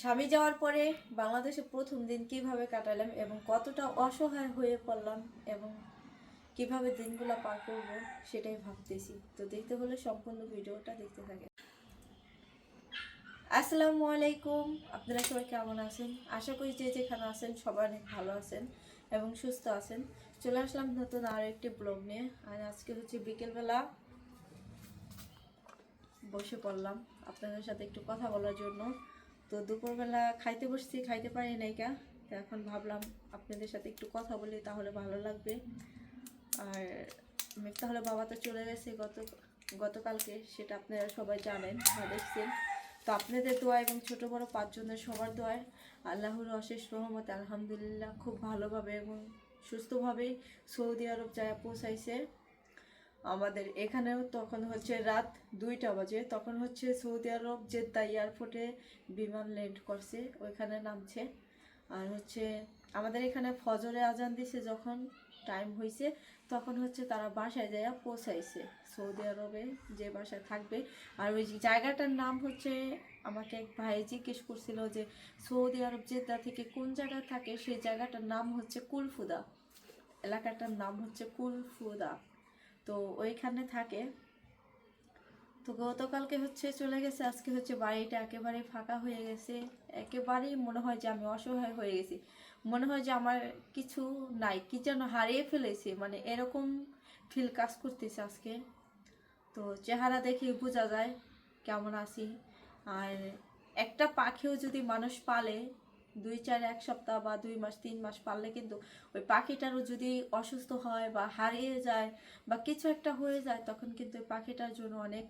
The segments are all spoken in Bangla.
স্বামী যাওয়ার পরে বাংলাদেশে প্রথম দিন কীভাবে কাটালাম এবং কতটা অসহায় হয়ে পড়লাম এবং কীভাবে দিনগুলো পার করব সেটাই ভাবতেছি। তো দেখতে হলে সম্পূর্ণ ভিডিওটা দেখতে থাকে আসসালামু আলাইকুম, আপনারা সবাই কেমন আছেন? আশা করি যে যেখানে আছেন সবাই অনেক ভালো আছেন এবং সুস্থ আছেন। চলে আসলাম নতুন আরও একটি ব্লগ নিয়ে। আর আজকে হচ্ছে বিকেলবেলা বসে পড়লাম আপনাদের সাথে একটু কথা বলার জন্য। তো দুপুরবেলা খাইতে বসছি, খাইতে পারি নাই কা। তো এখন ভাবলাম আপনাদের সাথে একটু কথা বলি, তাহলে ভালো লাগবে। আর তাহলে বাবা তো চলে গেছে গত, গতকালকে, সেটা আপনারা সবাই জানেন, বা দেখছেন। তো আপনাদের দোয়া এবং ছোট বড় পাঁচজনের সবার দোয়ায় আল্লাহর অশেষ রহমতে আলহামদুলিল্লাহ খুব ভালোভাবে এবং সুস্থভাবেই সৌদি আরব যায় পৌঁছাইছে। আমাদের এখানেও তখন হচ্ছে রাত দুইটা বাজে। তখন হচ্ছে সৌদি আরব জেদ্দা এয়ারপোর্টে বিমান ল্যান্ড করছে, ওইখানে নামছে। আর হচ্ছে আমাদের এখানে ফজরে আজান দিছে যখন টাইম হয়েছে তখন হচ্ছে তারা বাসায় যায় পৌঁছাইছে। সৌদি আরবে যে বাসায় থাকবে। আর ওই জায়গাটার নাম হচ্ছে, আমাকে এক ভাই জিজ্ঞেস করছিল যে সৌদি আরব জেদ্দা থেকে কোন জায়গায় থাকে? সেই জায়গাটার নাম হচ্ছে কুলফুদা। এলাকাটার নাম হচ্ছে কুলফুদা। তো ওইখানে থাকে। তো গতকালকে হচ্ছে চলে গেছে, আজকে হচ্ছে বাড়িটা একেবারে ফাঁকা হয়ে গেছে। একেবারেই মনে হয় যে আমি অসহায় হয়ে গেছি। মনে হয় যে আমার কিছু নাই, কি যেন হারিয়ে ফেলেছি মানে এরকম ফিল কাজ করতেছে আজকে। তো চেহারা দেখে বোঝা যায় কেমন আছি। আর একটা পাখিও যদি মানুষ পালে দুই চার এক সপ্তাহ বা দুই মাস, তিন মাস পারলে কিন্তু ওই পাখিটারও যদি অসুস্থ হয় বা হারিয়ে যায় বা কিছু একটা হয়ে যায়, তখন কিন্তু ওই পাখিটার জন্য অনেক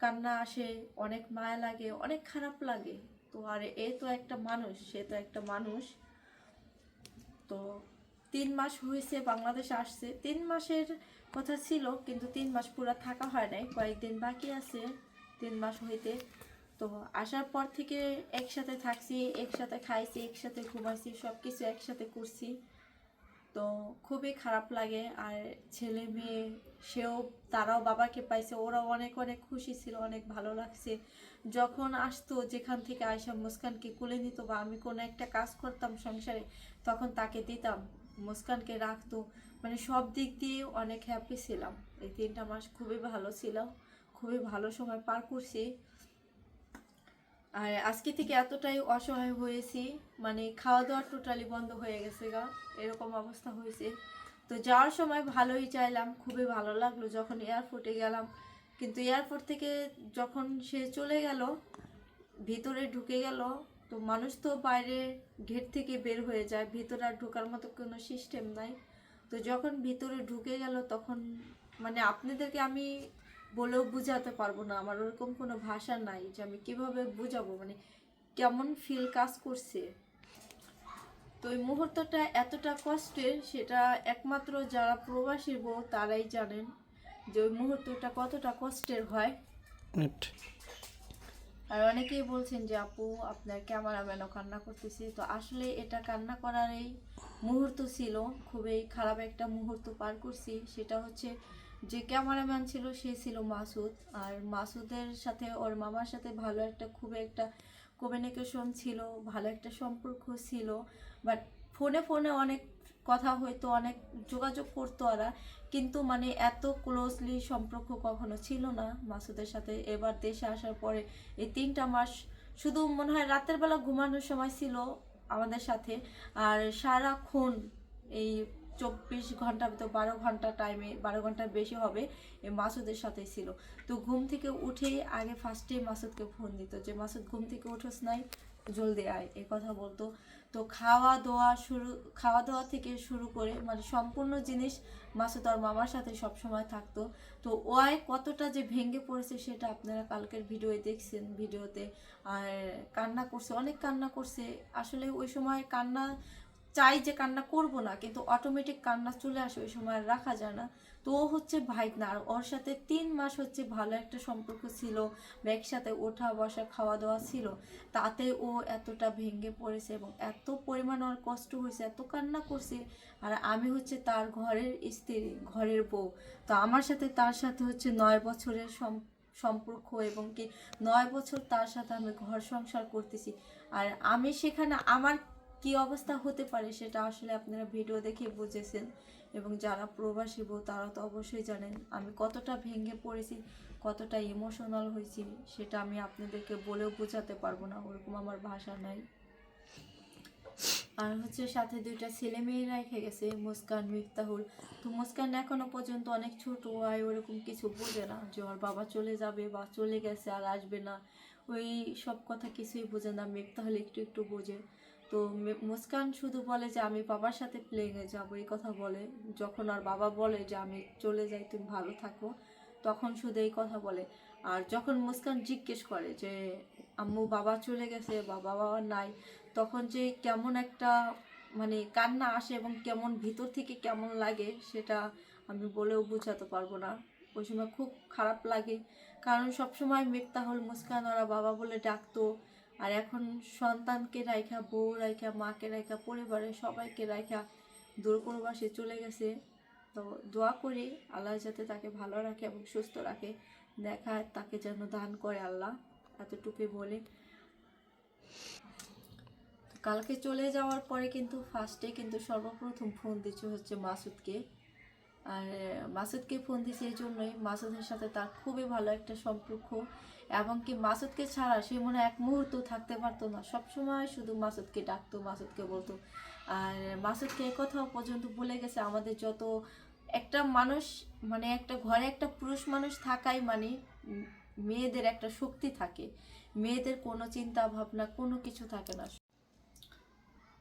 কান্না আসে, অনেক মায়া লাগে, অনেক খারাপ লাগে। তো আর এ তো একটা মানুষ, সে তো একটা মানুষ। তো তিন মাস হয়েছে, বাংলাদেশে আসছে। তিন মাসের কথা ছিল, কিন্তু তিন মাস পুরো থাকা হয় নাই। কয়েকদিন বাকি আছে, তিন মাস হইতে। তো আসার পর থেকে একসাথে থাকছি, একসাথে খাইছি, একসাথে ঘুমাইছি সব কিছু একসাথে করছি। তো খুবই খারাপ লাগে আর ছেলে মেয়ে, সেও, তারাও বাবাকে পাইছে, ওরাও অনেক অনেক খুশি ছিল, অনেক ভালো লাগছে। যখন আসতো যেখান থেকে আয়সা মুস্কানকে কুলে নিত বা আমি কোনো একটা কাজ করতাম সংসারে, তখন তাকে দিতাম, মুস্কানকে রাখতো। মানে সব দিক দিয়ে অনেক হ্যাপি ছিলাম। এই তিনটা মাস খুবই ভালো ছিল, খুবই ভালো সময় পার করছি। আর আজকে থেকে এতটাই অসহায় হয়েছি মানে খাওয়া দাওয়া টোটালি বন্ধ হয়ে গেছে গা, এরকম অবস্থা হয়েছে। তো যাওয়ার সময় ভালোই চাইলাম, খুবই ভালো লাগল যখন এয়ারপোর্টে গেলাম। কিন্তু এয়ারপোর্ট থেকে যখন সে চলে গেল, ভিতরে ঢুকে গেল, তো মানুষ তো বাইরে গেট থেকে বের হয়ে যায়, ভিতরে আর ঢোকার মতো কোনো সিস্টেম নাই। তো যখন ভিতরে ঢুকে গেল তখন মানে আপনাদেরকে আমি বলেও বোঝাতে পারব না। আমার ওরকম কোনো ভাষা নাই যে আমি কীভাবে বুঝাবো? মানে কেমন ফিল কাজ করছে? তো ওই মুহূর্তটা এতটা কষ্টের সেটা একমাত্র যারা প্রবাসী বউ তারাই জানেন যে ওই মুহূর্তটা কতটা কষ্টের হয়। আর অনেকেই বলছেন যে আপু আপনার ক্যামেরাম্যানও কান্না করতেছে। তো আসলে এটা কান্না করার এই মুহূর্ত ছিল। খুবই খারাপ একটা মুহূর্ত পার করছি। সেটা হচ্ছে যে ক্যামেরাম্যান ছিল, সে ছিল মাসুদ। আর মাসুদের সাথে, ওর মামার সাথে ভালো একটা, খুব একটা কমিউনিকেশন ছিল, ভালো একটা সম্পর্ক ছিল। বাট ফোনে ফোনে অনেক কথা হয়তো অনেক যোগাযোগ করতো ওরা। কিন্তু মানে এত ক্লোজলি সম্পর্ক কখনো ছিল না মাসুদের সাথে। এবার দেশে আসার পরে এই তিনটা মাস শুধু মনে হয় রাতের বেলা ঘুমানোর সময় ছিল আমাদের সাথে। আর সারাক্ষণ এই চব্বিশ ঘণ্টা তো বারো ঘণ্টা টাইমে বারো ঘণ্টার বেশি হবে এই মাসুদের সাথে ছিল। তো ঘুম থেকে উঠেই আগে ফার্স্টে মাসুদকে ফোন দিত যে, মাসুদ, ঘুম থেকে উঠোস নাই, জলদি আয়। এ কথা বলতো। তো খাওয়া দাওয়া শুরু খাওয়া দাওয়া থেকে শুরু করে মানে সম্পূর্ণ জিনিস মাসুদ আর মামার সাথে সব সময় থাকতো। তো ওয়াই কতটা যে ভেঙে পড়েছে সেটা আপনারা কালকের ভিডিওয়ে দেখছেন ভিডিওতে। আর কান্না করছে, অনেক কান্না করছে। আসলে ওই সময় কান্না চাই যে কান্না করব না, কিন্তু অটোমেটিক কান্না চলে আসে, ওই সময় রাখা যায় না। তো ও হচ্ছে ভাইকনা আর ওর সাথে তিন মাস হচ্ছে ভালো একটা সম্পর্ক ছিল একসাথে ওঠা বসা খাওয়া দাওয়া ছিল। তাতে ও এতটা ভেঙে পড়েছে এবং এত পরিমাণ ওর কষ্ট হয়েছে, এত কান্না করছে। আর আমি হচ্ছে তার ঘরের স্ত্রী, ঘরের বউ। তো আমার সাথে তার সাথে হচ্ছে নয় বছরের সম- সম্পর্ক এবং কি নয় বছর তার সাথে আমি ঘর সংসার করতেছি। আর আমি সেখানে আমার কি অবস্থা হতে পারে সেটা আসলে আপনারা ভিডিও দেখে বুঝেছেন এবং যারা প্রবাসী বউ, তারা তো অবশ্যই জানেন আমি কতটা ভেঙে পড়েছি, কতটা ইমোশনাল হয়েছি, সেটা আমি আপনাদেরকে বলেও বোঝাতে পারব না, ওরকম আমার ভাষা নাই। আর হচ্ছে সাথে দুইটা ছেলে মেয়ে রেখে গেছে, মুস্কান, মিফতাহুল। তো মুস্কান এখনও পর্যন্ত অনেক ছোট হয় ওরকম কিছু বোঝে না যে ওর বাবা চলে যাবে বা চলে গেছে আর আসবে না। ওই সব কথা কিছুই বোঝে না, মিফতাহুল একটু একটু বোঝে। তো মুস্কান শুধু বলে যে আমি বাবার সাথে প্লেনে যাব, এই কথা বলে। যখন আর বাবা বলে যে আমি চলে যাই, তুমি ভালো থাকো, তখন শুধু এই কথা বলে। আর যখন মুস্কান জিজ্ঞেস করে যে, আম্মু, বাবা চলে গেছে বা বাবা নাই? তখন যে কেমন একটা মানে কান্না আসে এবং কেমন ভিতর থেকে কেমন লাগে, সেটা আমি বলেও বোঝাতে পারব না। ওই সময় খুব খারাপ লাগে। কারণ সবসময় মিফতাহুল মুস্কান, ওরা বাবা বলে ডাকতো। আর এখন সন্তানকে রাইখা, বউ রাইখা, মাকে রাইখা, পরিবারের সবাইকে রাইখা দূরপ্রবাসে চলে গেছে। তো দোয়া করি আল্লাহ যাতে তাকে ভালো রাখে এবং সুস্থ রাখে। দেখায় তাকে যেন দান করে আল্লাহ, এতটুকুই বলি। কালকে চলে যাওয়ার পরে কিন্তু ফার্স্টে কিন্তু সর্বপ্রথম ফোন দিচ্ছে হচ্ছে মাসুদকে। আর মাসুদকে ফোন দিছে এই জন্যই। মাসুদের সাথে তার খুবই ভালো একটা সম্পর্ক। এবং কি মাসুদকে ছাড়া সে মনে এক মুহূর্ত থাকতে পারতো না। সবসময় শুধু মাসুদকে ডাকতো, মাসুদকে বলতো। আর মাসুদকে একথাও পর্যন্ত বলে গেছে, আমাদের যত একটা মানুষ মানে একটা ঘরে একটা পুরুষ মানুষ থাকাই মানে মেয়েদের একটা শক্তি থাকে। মেয়েদের কোনো চিন্তা ভাবনা, কোনো কিছু থাকে না।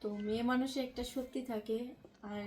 তো মেয়ে মানুষের একটা শক্তি থাকে আর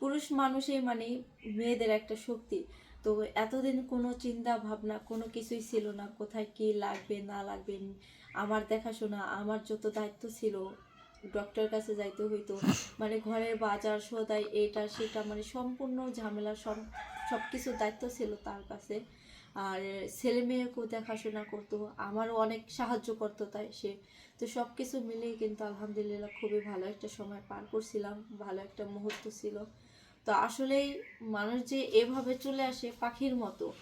পুরুষ মানুষই মানে মেয়েদের একটা শক্তি। তো এতদিন কোনো চিন্তা ভাবনা, কোনো কিছুই ছিল না, কোথায় কি লাগবে, না লাগবে, আমার দেখাশোনা, আমার যত দায়িত্ব ছিল ডক্টর কাছে যাইতে হইতো। মানে ঘরের বাজার, সদাই এটা, সেটা মানে সম্পূর্ণ ঝামেলা, সব সব কিছুর দায়িত্ব ছিল তার কাছে। আর ছেলে মেয়েকেও দেখাশোনা করতো, আমারও অনেক সাহায্য করতো তাই সে। তো সব কিছু মিলিয়ে কিন্তু আলহামদুলিল্লাহ খুবই ভালো একটা সময় পার করছিলাম, ভালো একটা মুহূর্ত ছিল। তো আসলেই মানুষ যে এভাবে চলে আসে পাখির মতো,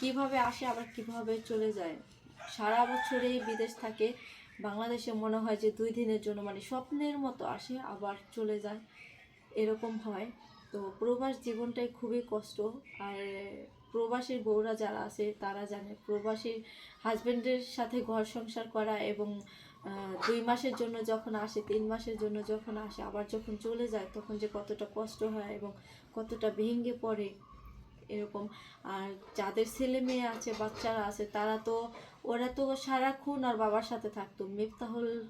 কীভাবে আসে, আবার কীভাবে চলে যায়? সারা বছরেই বিদেশ থাকে, বাংলাদেশে মনে হয় যে দুই দিনের জন্য মানে স্বপ্নের মতো আসে, আবার চলে যায়। এরকম হয়। তো প্রবাস জীবনটাই খুবই কষ্ট। আর প্রবাসীর বউরা যারা আছে, তারা জানে প্রবাসীর হাজবেন্ডের সাথে ঘর সংসার করা এবং দুই মাসের জন্য যখন আসে, তিন মাসের জন্য যখন আসে, আবার যখন চলে যায়, তখন যে কতটা কষ্ট হয় এবং কতটা ভেঙে পড়ে এরকম। আর যাদের ছেলে মেয়ে আছে, বাচ্চারা আছে, তারা তো, ওরা তো সারাক্ষণ আর বাবার সাথে থাকতো। মিফতাহুল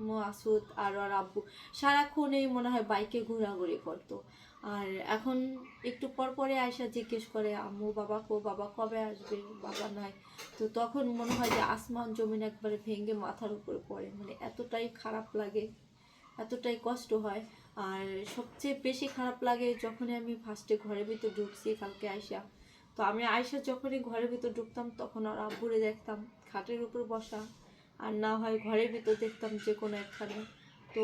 মাসুদ আর আর আব্বু সারাক্ষণ এই মনে হয় বাইকে ঘোরাঘুরি করতো। আর এখন একটু পর পরে আয়সা জিজ্ঞেস করে, আম্মু, বাবা কো, বাবা কবে আসবে? বাবা নাই। তো তখন মনে হয় যে আসমান জমিন একবারে ভেঙে মাথার উপরে পড়ে। মানে এতটাই খারাপ লাগে, এতটাই কষ্ট হয়। আর সবচেয়ে বেশি খারাপ লাগে যখনই আমি ফার্স্টে ঘরের ভিতর ঢুকছি কালকে আয়সা তো আমি আয়সা যখনই ঘরের ভিতর ঢুকতাম তখন আর আব্বুরে দেখতাম খাটের উপর বসা। আর না হয় ঘরের ভিতর দেখতাম যে কোনো একখানে। তো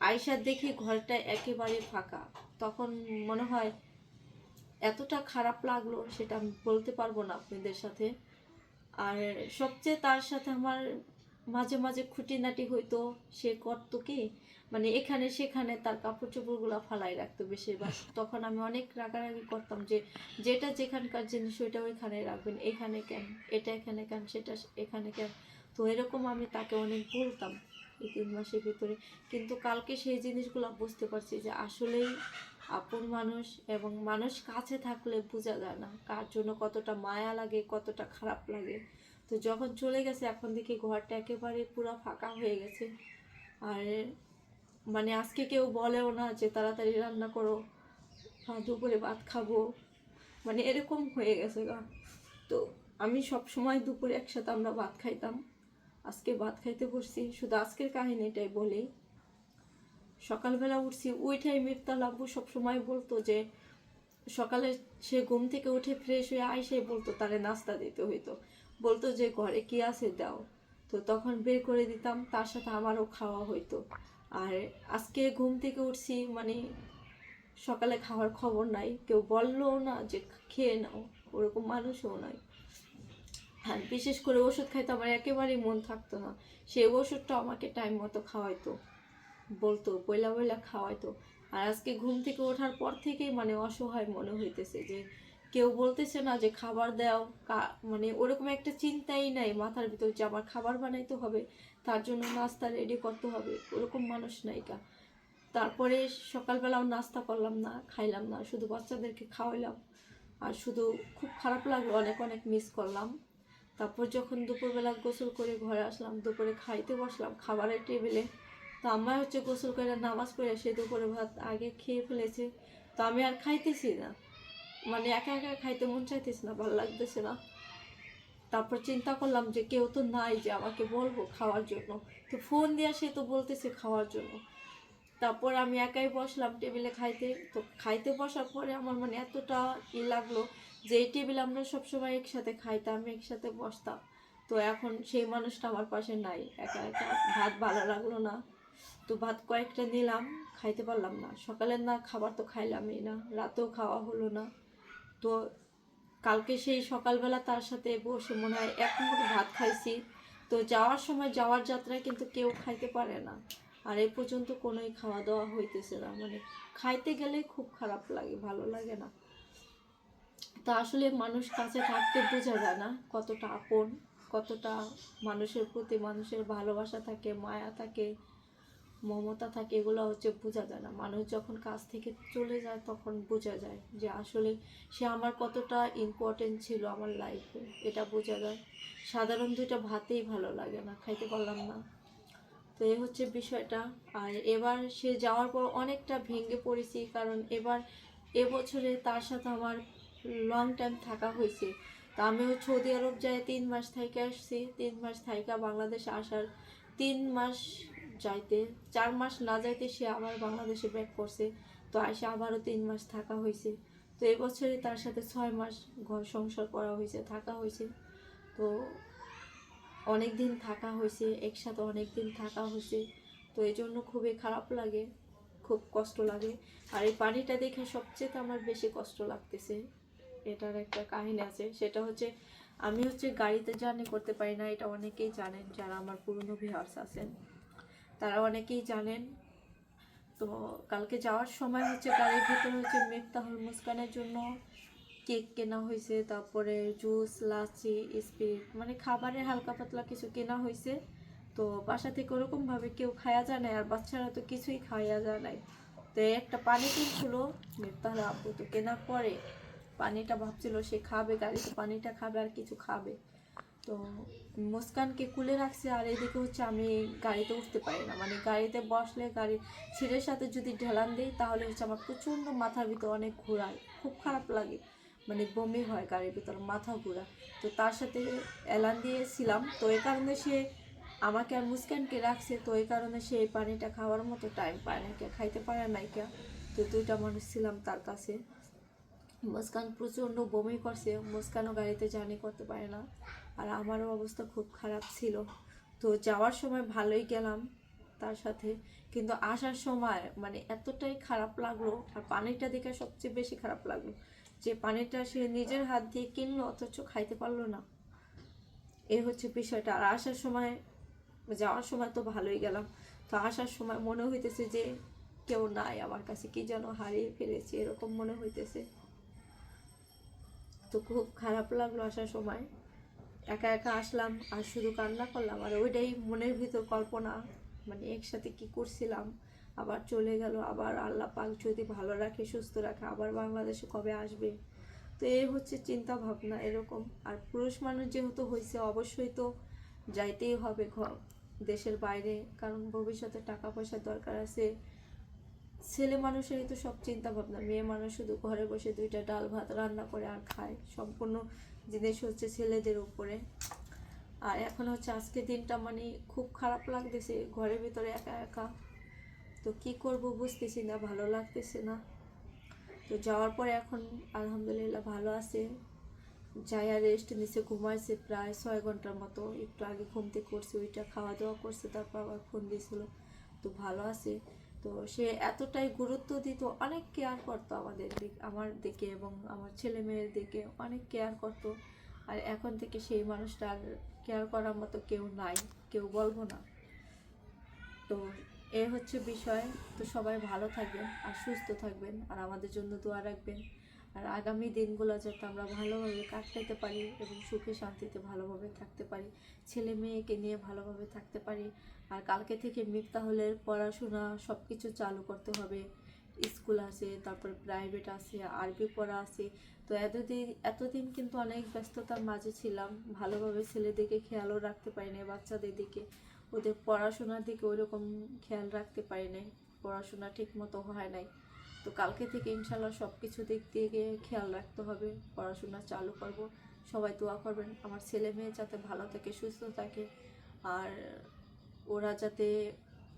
আয়সার দেখি ঘরটা একেবারে ফাঁকা। তখন মনে হয়, এতটা খারাপ লাগল, সেটা আমি বলতে পারব না আপনাদের সাথে। আর সবচেয়ে তার সাথে আমার মাঝে মাঝে খুঁটিনাটি হইতো, সে করতো কি? মানে এখানে সেখানে তার কাপড় চোপড়গুলো ফালাই রাখতো বেশিরভাগ। তখন আমি অনেক রাগারাগি করতাম যে, যেটা যেখানকার জিনিস, ওইটা ওইখানে রাখবেন। এখানে কেন? এটা এখানে কেন? সেটা এখানে কেন? তো এরকম আমি তাকে অনেক বলতাম। এই তিন মাসের ভিতরে। কিন্তু কালকে সেই জিনিসগুলো বুঝতে পারছি যে আসলেই আপন মানুষ এবং মানুষ কাছে থাকলে বোঝা যায় না কার জন্য কতটা মায়া লাগে, কতটা খারাপ লাগে। তো যখন চলে গেছে, এখন দেখি ঘরটা একেবারে পুরো ফাঁকা হয়ে গেছে। আর মানে আজকে কেউ বলেও না যে তাড়াতাড়ি রান্না করো, বা দুপুরে ভাত খাব। মানে এরকম হয়ে গেছে গা। তো আমি সব সময় দুপুরে একসাথে আমরা ভাত খাইতাম। আজকে ভাত খাইতে বসছি। শুধু আজকের কাহিনীটাই বলি। সকালবেলা উঠছি উইঠাই মিফতাল আব্বু সবসময় বলতো যে, সকালে সে ঘুম থেকে উঠে ফ্রেশ হয়ে আইসে বলতো তারে নাস্তা দিতে হইতো। বলতো যে, ঘরে কি আছে দাও? তো তখন বের করে দিতাম, তার সাথে আমারও খাওয়া হইতো। আর আজকে ঘুম থেকে উঠছি মানে সকালে খাওয়ার খবর নাই। কেউ বললেও না যে, খেয়ে নাও। ওরকম মানুষও নাই। আর বিশেষ করে ওষুধ খাইতে আমার একেবারেই মন থাকতো না। সেই ওষুধটা আমাকে টাইম মতো খাওয়াইতো, বলতো, বইলা বইলা খাওয়াইতো। আর আজকে ঘুম থেকে ওঠার পর থেকেই মানে অসহায় মনে হইতেছে যে, কেউ বলতেছে না যে, খাবার দাও। মানে ওরকম একটা চিন্তাই নাই, মাথার ভিতর যে, আমার খাবার বানাইতে হবে, তার জন্য নাস্তা রেডি করতে হবে। ওরকম মানুষ নাইকা তারপরে সকালবেলাও নাস্তা করলাম না, খাইলাম না, শুধু বাচ্চাদেরকে খাওয়াইলাম। আর শুধু খুব খারাপ লাগল, অনেক অনেক মিস করলাম। তারপর যখন দুপুরবেলা গোসল করে ঘরে আসলাম, দুপুরে খাইতে বসলাম, খাবারের টেবিলে। তো আমার হচ্ছে গোসল করে নামাজ পড়ে সে দুপুরে ভাত আগে খেয়ে ফেলেছে। তো আমি আর খাইতেছি না। মানে একা একা খাইতে মন চাইতেছে না, ভালো লাগতেছে না। তারপর চিন্তা করলাম যে কেউ তো নাই যে আমাকে বলব খাওয়ার জন্য। তো ফোন দিয়ে সে তো বলতেছে খাওয়ার জন্য। তারপর আমি একাই বসলাম টেবিলে খাইতে। তো খাইতে বসার পরে আমার মানে এতটা ই লাগল যে টেবিল আমরা সবসময় একসাথে খাইতাম, একসাথে বসতাম। তো এখন সেই মানুষটা আমার পাশে নাই। একা একা ভাত ভালো লাগল না। তো ভাত কয়েকটা নিলাম, খাইতে পারলাম না। সকালের না খাবার তো খাইলামই না, রাতেও খাওয়া হলো না। তো কালকে সেই সকালবেলা তার সাথে বসে মনে হয় এক মুঠ ভাত খাইছি। তো যাওয়ার সময় যাওয়ার যাত্রায় কিন্তু কেউ খাইতে পারে না। আর এই পর্যন্ত কোনোই খাওয়া দাওয়া হইতেছে না। মানে খাইতে গেলে খুব খারাপ লাগে, ভালো লাগে না। তো আসলে মানুষ কাছে থাকতে বোঝা যায় না কতটা আপন, কতটা মানুষের প্রতি মানুষের ভালোবাসা থাকে, মায়া থাকে, মমতা থাকে, এগুলো হচ্ছে বোঝা যায় না। মানুষ যখন কাজ থেকে চলে যায় তখন বোঝা যায় যে আসলে সে আমার কতটা ইম্পর্টেন্ট ছিল আমার লাইফে এটা বোঝা যায়। সাধারণ দুইটা ভাতেই ভালো লাগে না, খাইতে পারলাম না। তো এই হচ্ছে বিষয়টা। আর এবার সে যাওয়ার পর অনেকটা ভেঙে পড়েছি, কারণ এবার এবছরে তার সাথে আমার লং টাইম থাকা হয়েছে। তা আমিও সৌদি আরব যাই তিন মাস থেকে আসছি। তিন মাস থাইকা বাংলাদেশে আসার তিন মাস যাইতে, চার মাস না যাইতে সে আবার বাংলাদেশে ব্যাক করছে। তো আসে আবারও তিন মাস থাকা হয়েছে। তো এবছরে তার সাথে ছয় মাস ঘর সংসার করা হয়েছে, থাকা হয়েছে। তো অনেক দিন থাকা হয়েছে, একসাথে অনেক দিন থাকা হয়েছে। তো এই জন্য খুবই খারাপ লাগে, খুব কষ্ট লাগে। আর এই পানিটা দেখে সবচেয়ে আমার বেশি কষ্ট লাগতেছে। এটার একটা কাহিনী আছে। সেটা হচ্ছে, আমি হচ্ছে গাড়িতে জার্নি করতে পারি না, এটা অনেকেই জানেন যারা আমার পুরনো ভিউয়ার্স আছেন। তারা অনেকেই জানেন। তো কালকে যাওয়ার সময় হচ্ছে গাড়ির ভিতরে হচ্ছে মেফতাহুল মুস্কানের জন্য কেক কেনা হয়েছে, তারপরে জুস লাচি স্পিরিট মানে খাবারের হালকা পাতলা কিছু কেনা হয়েছে। তো বাসা থেকে ওরকমভাবে কেউ খাওয়া যায় না আর বাচ্চারা তো কিছুই খাওয়া যায় নাই। তো একটা পানি কিনছিল মেফতাহুল আব্বু তো কেনার পরে পানিটা ভাবছিল সে খাবে, গাড়িতে পানিটা খাবে আর কিছু খাবে। তো মুস্কানকে কুলে রাখছে আর এদিকে হচ্ছে আমি গাড়িতে উঠতে পারি না। মানে গাড়িতে বসলে গাড়ি ছিঁড়ের সাথে যদি ঢেলান দিই, তাহলে হচ্ছে আমার প্রচণ্ড মাথার ভিতর অনেক ঘোরায় খুব খারাপ লাগে। মানে বমি হয় গাড়ির ভিতরে, মাথা ঘোরা। তো তার সাথে এলান দিয়েছিলাম। তো এই কারণে সে আমাকে আর মুস্কানকে রাখছে। তো এই কারণে সে এই পানিটা খাওয়ার মতো টাইম পায় না। কে খাইতে পারে না কে। তো দুইটা মানুষ ছিলাম তার কাছে। মুস্কান প্রচণ্ড বমি করছে। মুস্কানও গাড়িতে জার্নি করতে পারে না। আর আমারও অবস্থা খুব খারাপ ছিল। তো যাওয়ার সময় ভালোই গেলাম তার সাথে। কিন্তু আসার সময় মানে এতটাই খারাপ লাগল। আর পানিটা দেখে সবচেয়ে বেশি খারাপ লাগল যে পানিটা সে নিজের হাত দিয়ে কিনলো, অথচ খাইতে পারল না। এই হচ্ছে বিষয়টা। আর আসার সময়, যাওয়ার সময় তো ভালোই গেলাম। তো আসার সময় মনে হইতেছে যে কেউ নাই আমার কাছে। কি যেন হারিয়ে ফেলেছে, এরকম মনে হইতেছে। তো খুব খারাপ লাগল আসার সময়। একা একা আসলাম, আর শুধু কান্না করলাম, আর ওইটাই মনের ভিতর কল্পনা মানে একসাথে কি করছিলাম, আবার চলে গেল, আবার আল্লাহ পাক যদি ভালো রাখে, সুস্থ রাখে, আবার বাংলাদেশে কবে আসবে? তো এই হচ্ছে চিন্তা ভাবনা এরকম। আর পুরুষ মানুষ যেহেতু হয়েছে অবশ্যই তো যাইতেই হবে ঘর দেশের বাইরে, কারণ ভবিষ্যতে টাকা পয়সার দরকার আছে। ছেলে মানুষেরই তো সব চিন্তা ভাবনা মেয়ে মানুষ শুধু ঘরে বসে দুইটা ডাল ভাত রান্না করে আর খায়। সম্পূর্ণ জিনিস হচ্ছে ছেলেদের উপরে। আর এখন হচ্ছে আজকে দিনটা মানে খুব খারাপ লাগতেছে, ঘরের ভিতরে একা একা। তো কি করব বুঝতেছি না, ভালো লাগতেছে না। তো যাওয়ার পরে এখন আলহামদুলিল্লাহ ভালো আছে। যাইয়া রেস্ট নিচে ঘুমাইছে প্রায় ছয় ঘণ্টার মতো। একটু আগে ঘুম থেকে করছে ওইটা খাওয়া দাওয়া করছে, তারপর আবার ফোন দিয়েছিল তো ভালো আছে। তো সে এতটাই গুরুত্ব দিত, অনেক কেয়ার করতো আমাদের দিক, আমার দিকে এবং আমার ছেলে মেয়ের দিকে অনেক কেয়ার করতো। আর এখন থেকে সেই মানুষটার কেয়ার করার মতো কেউ নাই, কেউ বলব না। তো এ হচ্ছে বিষয়, তো সবাই ভালো থাকবেন আর সুস্থ থাকবেন আর আমাদের জন্য দোয়া রাখবেন। আর আগামী দিনগুলো যাতে আমরা ভালোভাবে কাটাতে পারি এবং সুখে শান্তিতে ভালোভাবে থাকতে পারি, ছেলে মেয়েকে নিয়ে ভালোভাবে থাকতে পারি। আর কালকে থেকে মিফতাহলের পড়াশোনা সব কিছু চালু করতে হবে। স্কুল আছে, তারপর প্রাইভেট আছে, আরবি পড়া আছে। তো এতদিন এতদিন কিন্তু অনেক ব্যস্ততার মাঝে ছিলাম। ভালোভাবে ছেলেদেরকে খেয়ালও রাখতে পারি না বাচ্চাদের দিকে। ওদের পড়াশোনার দিকে ওইরকম খেয়াল রাখতে পারি নাই। পড়াশোনা ঠিক মতো হয় নাই। তো কালকে থেকে ইনশাল্লাহ সব কিছু দিক থেকে খেয়াল রাখতে হবে। পড়াশোনা চালু করব। সবাই দোয়া করবেন। আমার ছেলে মেয়ে যাতে ভালো থাকে, সুস্থ থাকে। আর ওরা যাতে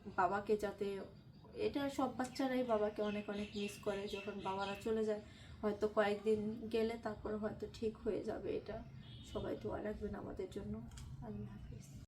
বাবাকে যাতে, এটা সব বাচ্চারাই বাবাকে অনেক অনেক মিস করে। যখন বাবারা চলে যায়, হয়তো কয়েকদিন গেলে তারপর হয়তো ঠিক হয়ে যাবে এটা। সবাই দোয়া রাখবেন আমাদের জন্য। আল্লাহ।